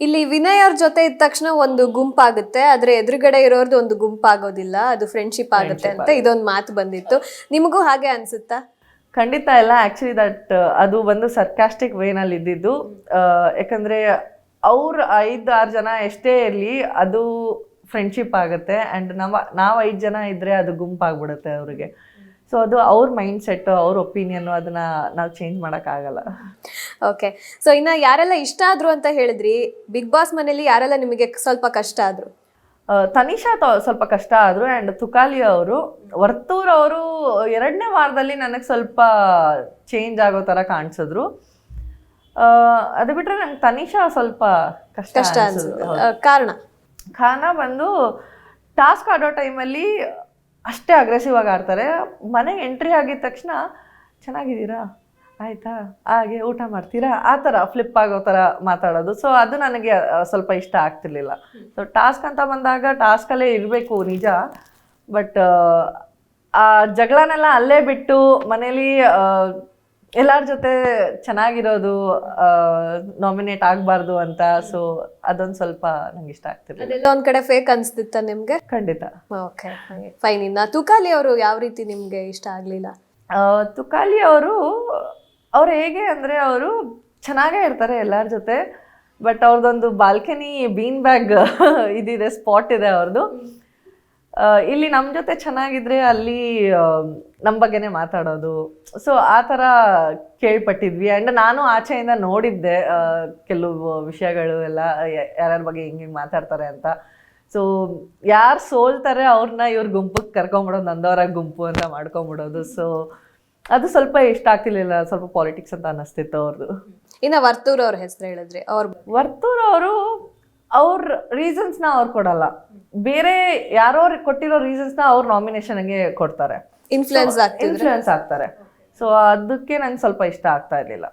ಇಲ್ಲಿ ವಿನಯ್ ಅವ್ರ ಜೊತೆ ಇದ್ದ ತಕ್ಷಣ ಒಂದು ಗುಂಪಾಗುತ್ತೆ. ಆದ್ರೆ ಎದುರುಗಡೆ ಇರೋರ್ದು ಒಂದು ಗುಂಪಾಗೋದಿಲ್ಲ. ಅದು ಫ್ರೆಂಡ್ಶಿಪ್ ಆಗುತ್ತೆ ಅಂತ ಇದೊಂದು ಮಾತು ಬಂದಿತ್ತು. ನಿಮಗೂ ಹಾಗೆ ಅನ್ಸುತ್ತಾ? ಖಂಡಿತ ಇಲ್ಲ ಆಕ್ಚುಲಿ ದಟ್ ಅದು ಒಂದು ಸರ್ಕಾಸ್ಟಿಕ್ ವೇನಲ್ಲಿ ಇದ್ದಿದ್ದು. ಆ, ಯಾಕಂದ್ರೆ ಅವ್ರ ಐದು ಆರು ಜನ ಎಷ್ಟೇ ಇರಲಿ ಅದು ಫ್ರೆಂಡ್ಶಿಪ್ ಆಗುತ್ತೆ. ಆ್ಯಂಡ್ ನಾವು ನಾವು ಐದು ಜನ ಇದ್ರೆ ಅದು ಗುಂಪಾಗ್ಬಿಡುತ್ತೆ ಅವರಿಗೆ. ಸೊ ಅದು ಅವ್ರ ಮೈಂಡ್ ಸೆಟ್ ಅವ್ರ ಒಪಿನಿಯನ್ ಅದನ್ನ ನಾವು ಚೇಂಜ್ ಮಾಡೋಕ್ಕಾಗಲ್ಲ ಓಕೆ ಸೊ ಇನ್ನ ಯಾರೆಲ್ಲ ಇಷ್ಟ ಆದ್ರು ಅಂತ ಹೇಳಿದ್ರಿ ಬಿಗ್ ಬಾಸ್ ಮನೇಲಿ ಯಾರೆಲ್ಲ ನಿಮಗೆ ಸ್ವಲ್ಪ ಕಷ್ಟ ಆದ್ರು? ತನಿಷಾ ತ- ಸ್ವಲ್ಪ ಕಷ್ಟ ಆದ್ರು ಆ್ಯಂಡ್ ತುಕಾಲಿ ಅವರು. ವರ್ತೂರ್ ಅವರು ಎರಡನೇ ವಾರದಲ್ಲಿ ನನಗೆ ಸ್ವಲ್ಪ ಚೇಂಜ್ ಆಗೋ ಥರ ಕಾಣಿಸಿದ್ರು. ಅದು ಬಿಟ್ಟರೆ ನಂಗೆ ತನಿಷಾ ಸ್ವಲ್ಪ ಕಷ್ಟ ಕಷ್ಟ ಕಾರಣ ಅನ್ಸುತ್ತೆ. ಕಾರಣ? ಖಾನ ಬಂದು ಟಾಸ್ಕ್ ಆಡೋ ಟೈಮಲ್ಲಿ ಅಷ್ಟೇ ಅಗ್ರೆಸಿವ್ ಆಗಿ ಆಡ್ತಾರೆ. ಮನೆಗೆ ಎಂಟ್ರಿ ಆಗಿದ ತಕ್ಷಣ ಚೆನ್ನಾಗಿದ್ದೀರಾ? ಆಯ್ತಾ? ಹಾಗೆ ಊಟ ಮಾಡ್ತೀರಾ? ಆ ಥರ ಫ್ಲಿಪ್ ಆಗೋ ಥರ ಮಾತಾಡೋದು. ಸೊ ಅದು ನನಗೆ ಸ್ವಲ್ಪ ಇಷ್ಟ ಆಗ್ತಿರ್ಲಿಲ್ಲ. ಸೊ ಟಾಸ್ಕ್ ಅಂತ ಬಂದಾಗ ಟಾಸ್ಕಲ್ಲೇ ಇರಬೇಕು ನಿಜ. ಬಟ್ ಆ ಜಗಳನೆಲ್ಲ ಅಲ್ಲೇ ಬಿಟ್ಟು ಮನೇಲಿ ಎಲ್ಲರ ಜೊತೆ ಚೆನ್ನಾಗಿರೋದು ನಾಮಿನೇಟ್ ಆಗಬಾರ್ದು ಅಂತ. ಸೊ ಅದೊಂದು ಸ್ವಲ್ಪ ನಂಗೆ ಇಷ್ಟ ಆಗ್ತಿರಲಿಲ್ಲ. ಅದೆಲ್ಲ ಒಂದ್ ಕಡೆ ಫೇಕ್ ಅನ್ಸ್ತಿತ್ತ ನಿಮ್ಗೆ? ಖಂಡಿತ. ಓಕೆ ಫೈನ್ ಇನ್ನ ತುಕಾಲಿ ಅವರು ಯಾವ ರೀತಿ ನಿಮ್ಗೆ ಇಷ್ಟ ಆಗ್ಲಿಲ್ಲ? ತುಕಾಲಿ ಅವರು ಅವ್ರು ಹೇಗೆ ಅಂದರೆ ಅವರು ಚೆನ್ನಾಗೇ ಇರ್ತಾರೆ ಎಲ್ಲರ ಜೊತೆ ಬಟ್ ಅವ್ರದ್ದೊಂದು ಬಾಲ್ಕನಿ ಬೀನ್ ಬ್ಯಾಗ್ ಇದಿದೆ ಸ್ಪಾಟ್ ಇದೆ ಅವ್ರದ್ದು ಇಲ್ಲಿ ನಮ್ಮ ಜೊತೆ ಚೆನ್ನಾಗಿದ್ರೆ ಅಲ್ಲಿ ನಮ್ಮ ಬಗ್ಗೆನೇ ಮಾತಾಡೋದು. ಸೊ ಆ ಥರ ಕೇಳ್ಪಟ್ಟಿದ್ವಿ. ಆ್ಯಂಡ್ ನಾನು ಆಚೆಯಿಂದ ನೋಡಿದ್ದೆ ಕೆಲವು ವಿಷಯಗಳು ಎಲ್ಲ ಯಾರ್ಯಾರ ಬಗ್ಗೆ ಹಿಂಗೆ ಹಿಂಗೆ ಮಾತಾಡ್ತಾರೆ ಅಂತ. ಸೊ ಯಾರು ಸೋಲ್ತಾರೆ ಅವ್ರನ್ನ ಇವ್ರ ಗುಂಪಿಗೆ ಕರ್ಕೊಂಬಿಡೋದು ನಂದವರ ಗುಂಪು ಅಂತ ಮಾಡ್ಕೊಂಬಿಡೋದು. ಸೊ ಅದು ಸ್ವಲ್ಪ ಇಷ್ಟ ಆಗ್ತಿರ್ಲಿಲ್ಲ ಸ್ವಲ್ಪ ಪಾಲಿಟಿಕ್ಸ್ ಅಂತ ಅನ್ನಿಸ್ತಿತ್ತು ಅವ್ರದ್ದು ಇನ್ನ ವರ್ತೂರ್ ಅವ್ರ ಹೆಸರು ಹೇಳಿದ್ರಿ ಅವ್ರ ವರ್ತೂರ್ ಅವರು ಅವ್ರ ರೀಸನ್ಸ್ನ ಅವ್ರು ಕೊಡಲ್ಲ. ಬೇರೆ ಯಾರೋ ಕೊಟ್ಟಿರೋ ರೀಸನ್ಸ್ನ ಅವ್ರ ನಾಮಿನೇಷನ್ಗೆ ಕೊಡ್ತಾರೆ. ಇನ್ಫ್ಲೂಯೆನ್ಸ್ ಇನ್ಫ್ಲೂಯೆನ್ಸ್ ಆಗ್ತಾರೆ. ಸೊ ಅದಕ್ಕೆ ನಂಗೆ ಸ್ವಲ್ಪ ಇಷ್ಟ ಆಗ್ತಾ ಇರ್ಲಿಲ್ಲ.